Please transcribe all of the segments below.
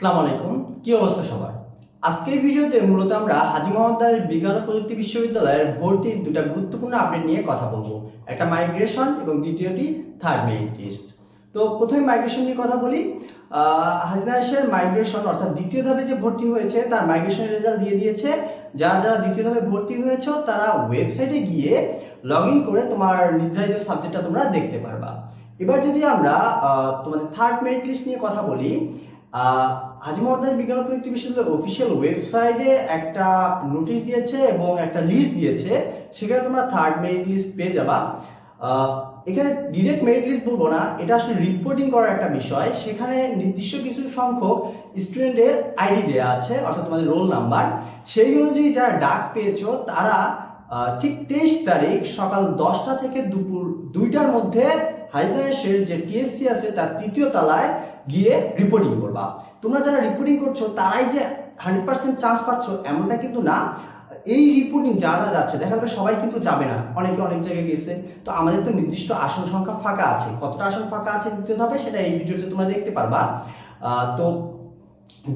আসসালামু আলাইকুম। কি অবস্থা সবার? আজকের ভিডিওতে মূলত আমরা হাজি মোহাম্মদ বিজ্ঞান ও প্রযুক্তি বিশ্ববিদ্যালয়ের ভর্তির দুটা গুরুত্বপূর্ণ আপডেট নিয়ে কথা বলব। একটা মাইগ্রেশন এবং দ্বিতীয়টি থার্ড মেরিট লিস্ট তো প্রথমে মাইগ্রেশন নিয়ে কথা বলি। হাজিনাসের মাইগ্রেশন অর্থাৎ দ্বিতীয় ধাপে যে ভর্তি হয়েছে, তার মাইগ্রেশনের রেজাল্ট দিয়ে দিয়েছে। যারা যারা দ্বিতীয় ধাপে ভর্তি হয়েছে, তারা ওয়েবসাইটে গিয়ে লগ ইন করে তোমার নির্ধারিত সাবজেক্টটা তোমরা দেখতে পারবা। এবার যদি আমরা তোমাদের থার্ড মেরিট লিস্ট নিয়ে কথা বলি বিজ্ঞান ও প্রযুক্তি বিশ্ববিদ্যালয়ের অফিসিয়াল ওয়েবসাইটে একটা নোটিশ দিয়েছে এবং একটা লিস্ট দিয়েছে। সেখানে তোমরা থার্ড মেরিট লিস্ট পেয়ে যাবা। এখানে ডিরেক্ট মেরিট লিস্ট বলব না, এটা আসলে রিপোর্টিং করার একটা বিষয়। সেখানে নির্দিষ্ট কিছু সংখ্যক স্টুডেন্টের আইডি দেওয়া আছে, অর্থাৎ তোমাদের রোল নাম্বার সেই অনুযায়ী যারা ডাক পেয়েছ, তারা ঠিক তেইশ তারিখ সকাল দশটা থেকে দুপুর দুইটার মধ্যে হাইদারেশের যে টিএসসি আছে তার তৃতীয় তলায় গিয়ে রিপোর্টিং করবা। তোমরা যারা রিপোর্টিং করছ, তারাই যে হান্ড্রেড পার্সেন্ট চান্স পাচ্ছ এমনটা কিন্তু না। এই রিপোর্টিং যারা যাচ্ছে, দেখা যাবে সবাই কিন্তু যাবে না। অনেকে অনেক জায়গায় গেছে তো আমাদের তো নির্দিষ্ট আসন সংখ্যা ফাঁকা আছে। কতটা আসন ফাঁকা আছে দ্বিতীয় ধাপে সেটা এই ভিডিওতে তোমরা দেখতে পারবা। তো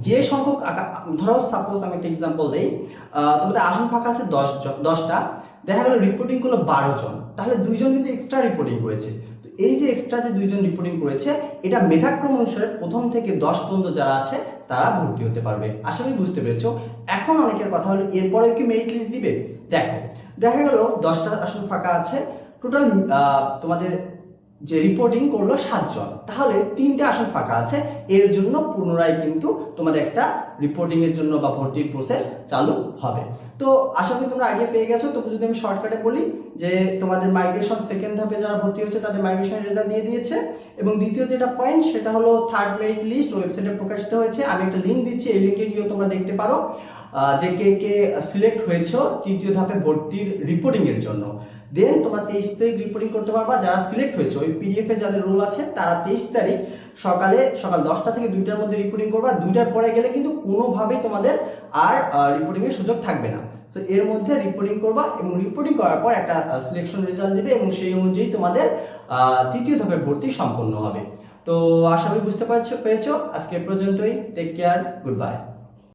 যে সংখ্যক ধরো সাপোজ আমি একটা এক্সাম্পল দিই। তোমাদের আসন ফাঁকা আছে দশ দশটা। দেখা গেল রিপোর্টিং করল বারো জন। তাহলে দুইজন কিন্তু এক্সট্রা রিপোর্টিং করেছে। এই যে এক্সট্রা যে দুইজন রিপোর্টিং করেছে, এটা মেধাক্রম অনুসারে প্রথম থেকে দশ পর্যন্ত যারা আছে, তারা ভর্তি হতে পারবে। আশা করি বুঝতে পেরেছ। এখন অনেকের কথা হলো, এরপরে কি মেরিট লিস্ট দিবে? দেখো, দেখা গেল দশটা আসন ফাঁকা আছে। টোটাল তোমাদের যে রিপোর্টিং করল সাতজন। তাহলে তিনটে আসন ফাঁকা আছে। এর জন্য পুনরায় কিন্তু তোমাদের একটা রিপোর্টিং এর জন্য বা ভর্তির প্রসেস চালু হবে। তো আশা করি তোমরা আইডিয়া পেয়ে গেছো। তবু যদি আমি শর্টকাটে বলি যে তোমাদের মাইগ্রেশন সেকেন্ড ধাপে যারা ভর্তি হয়েছে, তাদের মাইগ্রেশন রেজাল্ট দিয়ে দিয়েছে। এবং দ্বিতীয় যেটা পয়েন্ট সেটা হলো থার্ড মেরিট লিস্ট ওয়েবসাইটে প্রকাশিত হয়েছে। আমি একটা লিঙ্ক দিচ্ছি, এই লিঙ্কে গিয়েও তোমরা দেখতে পারো। যে কে কে সিলেক্ট হয়েছো তৃতীয় ধাপে ভর্তির রিপোর্টিং এর জন্য। দেন তোমরা তেইশ তারিখ রিপোর্টিং করতে পারবা, যারা সিলেক্ট হয়েছে, ওই পিডিএফ যাদের রোল আছে, তারা তেইশ তারিখ সকালে, সকাল দশটা থেকে দুইটার মধ্যে রিপোর্টিং করবা। দুইটার পরে গেলে কিন্তু কোনোভাবেই তোমাদের আর রিপোর্টিং এর সুযোগ থাকবে না। তো এর মধ্যে রিপোর্টিং করবা এবং রিপোর্টিং করার পর একটা সিলেকশন রেজাল্ট দিবে এবং সেই অনুযায়ী তোমাদের তৃতীয় ধাপের ভর্তি সম্পন্ন হবে। তো, আশা করি বুঝতে পারছ, পেরেছ। আজকে পর্যন্তই। Take care good bye